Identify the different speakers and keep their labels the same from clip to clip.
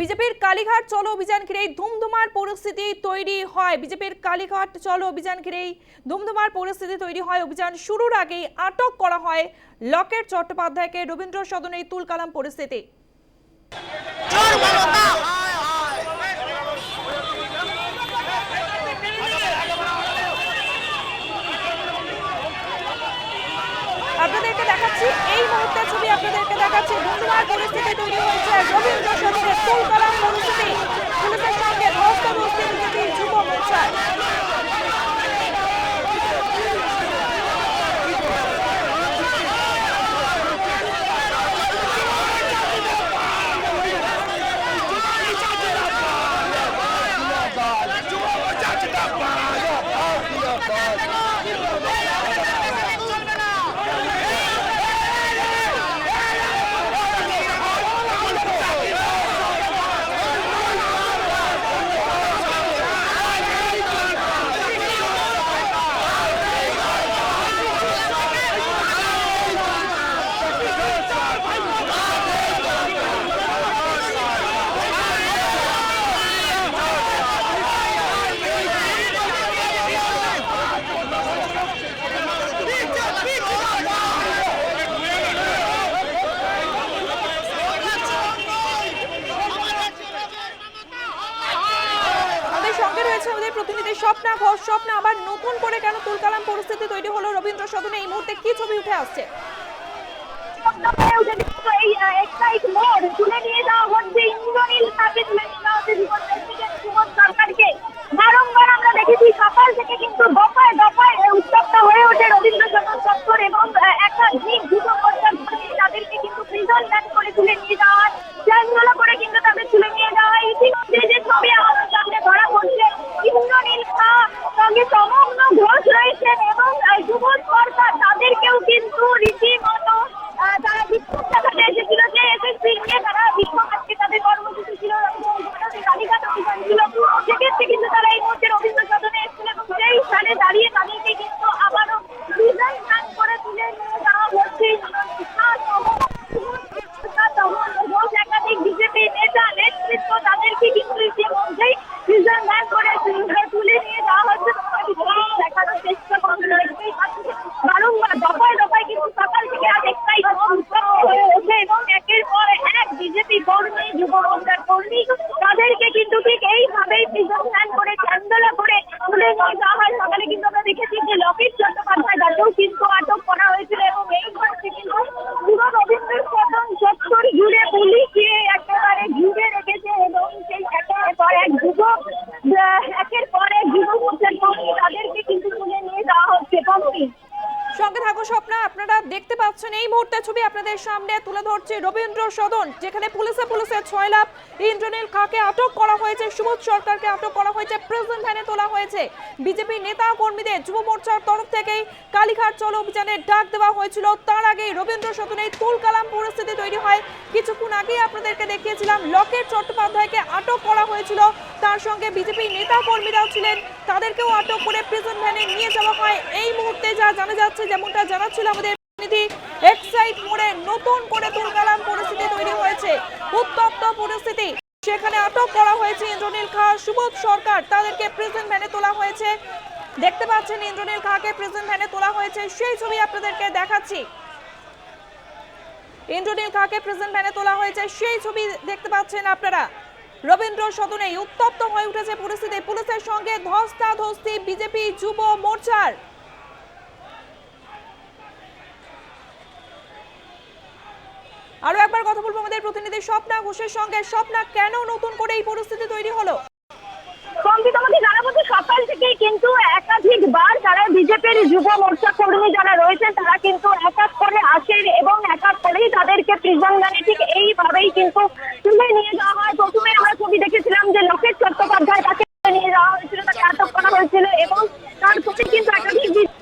Speaker 1: বিজেপির কালীঘাট চলো অভিযান ঘিরেই ধুমধুমার পরিস্থিতি তৈরি হয়। বিজেপির কালীঘাট চলো অভিযান ঘিরেই ধুমধুমার পরিস্থিতি তৈরি হয়। অভিযান শুরুর আগেই আটক করা হয় লকেট চট্টোপাধ্যায়কে। রবীন্দ্র সদনে তুলকালাম পরিস্থিতি। দেখাচ্ছি এই মুহূর্তে ছবি আপনাদেরকে দেখাচ্ছি। ধুমধুমার পরিস্থিতি তৈরি হয়েছে। রবীন্দ্র সদনের তুলকালাম পরিস্থিতি। পুলিশের সঙ্গে ধস্তাধস্তি বিজেপির যুব মোর্চার প্রতিনিধি স্বপ্না ঘোষ স্বপ্না, আবার নতুন করে কেন তুলকালাম পরিস্থিতি তৈরি হলো? রবীন্দ্র সদনে এই মুহূর্তে কি ছবি উঠে আসছে?
Speaker 2: বারংবার আমরা দেখেছি থেকে কিন্তু হয়ে ওঠে এবং কর্মী তাদেরকে কিন্তু করে তুলে নিয়ে ট্রেনগুলো করে কিন্তু তাদের তুলে নিয়ে যাওয়া হয় ইতিমধ্যে যে ছবি আমাদের সামনে ধরা পড়ছে ইন্দ্রনীল খা সঙ্গে সমগ্র ঘোষ রয়েছেন এবং আহ, যুব সরকার তাদেরকেও কিন্তু রীতিমতো আহ, তারা বিক্ষোভ দেখাতে এসেছিল যে এসএসপি নিয়ে তারা বিক্ষোভ আজকে তাদের কর্মসূচি ছিল এবং ঘটনাটি তালিকাত অভিযান ছিল সেক্ষেত্রে কিন্তু তারা এই মুহূর্তে রবীন্দ্র সদনে এসেছিল এবং সেই স্থানে দাঁড়িয়ে তাদেরকে কিন্তু আবারও রিজাইন স্নান করে তুলে নিয়ে যাওয়া হচ্ছে ঘোষ একাধিক বিজেপি নেতা নেতৃত্ব তাদেরকে কিন্তু ইতিমধ্যেই রিজাইন দান করে তুলে নিয়ে যাওয়া হচ্ছে দেখানোর চেষ্টা করছে বারংবার দফায় দফায় কিন্তু সকাল থেকে আজ একটাই উত্তপ্ত হয়ে ওঠে এবং একের পর এক বিজেপি কর্মী যুব মোর্চার কর্মী তাদেরকে কিন্তু ঠিক এইভাবেই প্রিজন স্নান করে ক্যান্ডেলা করে তুলে নিয়ে যাওয়া হয় সকালে কিন্তু আমরা দেখেছি যে লকেট চট্টোপাধ্যায় তাকেও কিন্তু আটক করা হয়েছিল এবং এই মুহূর্তে কিন্তু পুরো রবীন্দ্র সদন চত্বর জুড়ে পুলিশকে একেবারে ঘিরে রেখেছে এবং সেই একের পর এক যুবক একের পর এক যুব মোর্চার কর্মী তাদেরকে কিন্তু তুলে নিয়ে যাওয়া হচ্ছে কর্মী
Speaker 1: সঙ্গে থাকো স্বপ্না আপনারা দেখতে পাচ্ছেন এই মুহূর্তে ছবি আপনাদের সামনে তুলে ধরছে রবীন্দ্র সদন, যেখানে পুলিশে পুলিশে ছয় লাভ ইন্দ্রনীল খাকে আটক করা হয়েছে, সুবোধ সরকারকে আটক করা হয়েছে প্রেজেন্ট ভ্যানে তোলা হয়েছে। বিজেপি নেতা কর্মীদের যুব মোর্চার তরফ থেকেই কালীঘাট চলো অভিযানের ডাক দেওয়া হয়েছিল। তার আগেই রবীন্দ্র সদনে তুলকালাম পরিস্থিতি তৈরি হয়। কিছুক্ষণ আগেই আপনাদেরকে দেখিয়েছিলাম, লকেট চট্টোপাধ্যায়কে আটক করা হয়েছিল। তার সঙ্গে বিজেপি নেতা কর্মীরাও ছিলেন। তাদেরকেও আটক করে প্রিজন ভ্যানে নিয়ে যাওয়া হয়। এই মুহূর্তে যা জানা যাচ্ছে, যেমনটা জানাচ্ছিল আমাদের প্রতিনিধি এক্সাইট মোড়ে নতুন করে তুলকালাম পরিস্থিতি তৈরি হয়েছে। উত্তপ্ত পরিস্থিতি। সেখানে আটক করা হয়েছে ইন্দ্রনীল খা, সুবোধ সরকার। তাদেরকে প্রেজেন্ট ভ্যানে তোলা হয়েছে। দেখতে পাচ্ছেন ইন্দ্রনীল খাকে প্রেজেন্ট ভ্যানে তোলা হয়েছে। সেই ছবি আপনাদেরকে দেখাচ্ছি। ইন্দ্রনীল খাকে প্রেজেন্ট ভ্যানে তোলা হয়েছে। সেই ছবি দেখতে পাচ্ছেন আপনারা। রবীন্দ্র সদনে উত্তপ্ত হয়ে উঠেছে পরিস্থিতি। পুলিশের সঙ্গে ধস্তাধস্তি। বিজেপি যুব মোর্চার আরও একবার কথা বলব আমাদের প্রতিনিধি স্বপ্না ঘোষের সঙ্গে। স্বপ্না, কেন নতুন করে এই পরিস্থিতি তৈরি হলো?
Speaker 2: সকাল থেকে কিন্তু একাধিকবার যারা বিজেপির যুব মোর্চা কর্মী যারা রয়েছেন, তারা কিন্তু এক এক করে আসেন এবং এক এক করেই তাদেরকে প্রিজন ঠিক এইভাবেই কিন্তু তুলে নিয়ে যাওয়া হয়। প্রথমে আমরা ছবি দেখেছিলাম যে লোকেশ চট্টোপাধ্যায় তাকে নিয়ে যাওয়া হয়েছিল তাকে আটক করা হয়েছিল এবং তারপরে কিন্তু একাধিক বি-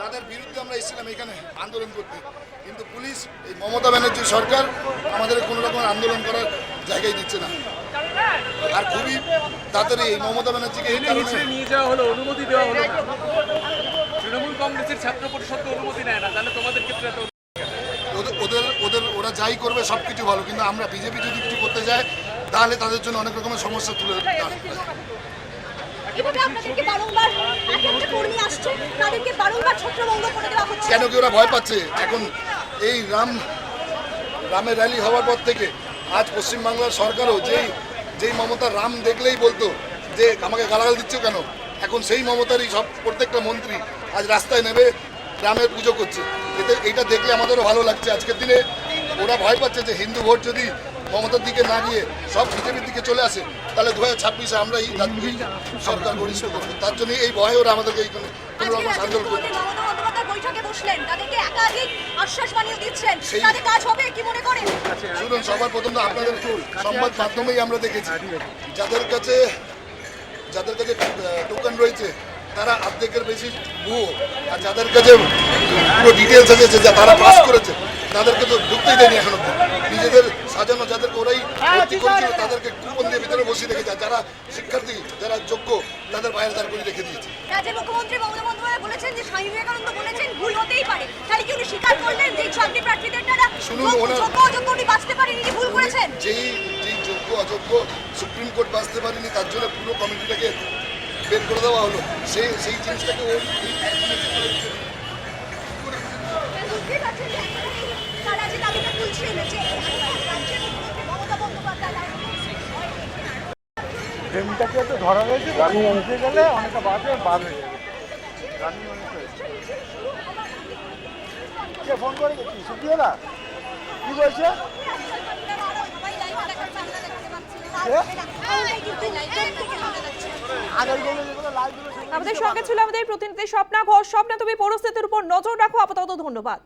Speaker 3: তাদের বিরুদ্ধে আমরা এসেছিলাম এখানে আন্দোলন করতে কিন্তু পুলিশ এই মমতা ব্যানার্জি সরকার আমাদের কোনো রকম আন্দোলন করার জায়গায় দিচ্ছে না। আর খুবই তাড়াতাড়ি এই মমতা ব্যানার্জিকে এই কারণে
Speaker 4: নিয়ে যাওয়া হলো অনুমতি দেওয়া হলো তৃণমূল কংগ্রেসের ছাত্র পরিষদ তো অনুমতি নেয় না তাহলে তোমাদের ক্ষেত্রে
Speaker 3: ওদের ওদের ওদের ওরা যাই করবে সব কিছু ভালো কিন্তু আমরা বিজেপি যদি কিছু করতে যায় তাহলে তাদের জন্য অনেক রকমের সমস্যা তুলে কেন কি ওরা ভয় পাচ্ছে? এখন এই রাম রামের র্যালি হওয়ার পর থেকে আজ পশ্চিমবাংলার সরকারও যেই যেই মমতা রাম দেখলেই বলতো যে আমাকে গালাগাল দিচ্ছ কেন? এখন সেই মমতারই সব প্রত্যেকটা মন্ত্রী আজ রাস্তায় নেবে রামের পুজো করছে। এতে এইটা দেখলে আমাদেরও ভালো লাগছে। আজকের দিনে ওরা ভয় পাচ্ছে যে হিন্দু ভোট যদি মমতার দিকে না গিয়ে সব বিজেপির দিকে চলে আসে, তাহলে দু হাজার ছাব্বিশে আমরা এই সরকার গরিষ্ঠ করব। তার জন্য এই ভয়ে ওরা আমাদেরকে কোনো রকম আন্দোলন করবে
Speaker 5: বৈঠকে বসলেন তাদেরকে একাধিক আশ্বাস বানিয়ে দিচ্ছেন। তাদের কাজ হবে কি মনে করেন?
Speaker 3: শুনুন সবার প্রথম আপনাদের সংবাদ মাধ্যমেই আমরা দেখেছি। যাদের কাছে যাদের কাছে টোকেন রয়েছে তারা অর্ধেকের বেশি ভুয়ো। আর যাদের কাছে পুরো ডিটেলস আছে যা- তারা পাস করেছে তাদেরকে তো ঢুকতেই দেয়নি এখন অব্দি নিজেদের সাজানো যাদেরকে ওরাই ভর্তি করেছিল তাদেরকে কুপন দিয়ে ভিতরে বসিয়ে রেখেছে যারা শিক্ষার্থী যারা যোগ্য তাদের বাইরে দাঁড় করে রেখে দিয়েছে।
Speaker 5: রাজ্যের মুখ্যমন্ত্রী মমতা বন্দ্যোপাধ্যায় বলেছেন যে স্বামী বিবেকানন্দ বলেছেন ভুল হতেই পারে। তাহলে কি উনি স্বীকার করলেন যে চাকরি প্রার্থীদের দ্বারা
Speaker 3: শুনুন,
Speaker 5: যোগ্য অযোগ্য উনি বাঁচতে পারেন উনি ভুল করেছেন?
Speaker 3: যেই যেই যোগ্য অযোগ্য সুপ্রিম কোর্ট বাঁচতে পারেনি তার জন্য পুরো কমিটিটাকে বের করে দেওয়া হলো। সেই সেই জিনিসটাকে ও
Speaker 5: তারা যে দাবিটা তুলছেন যে রাজ্যের মুখ্যমন্ত্রী মমতা বন্দ্যোপাধ্যায়।
Speaker 6: ট্রেনটাকে তো ধরা হয়েছে? রানি অংশে গেলে অনেকটা বাসে বার হয়ে যাবে। রানি অংশে ফোন করে গেছি সুপ্রিয়দা কি বলছে? আগেরগুলো যেগুলো লাইভগুলো
Speaker 1: আমাদের সঙ্গে ছিল আমাদের প্রতিনিধি স্বপ্না ঘোষ। স্বপ্না তুমি পরিস্থিতির উপর নজর রাখো। আপাতত ধন্যবাদ।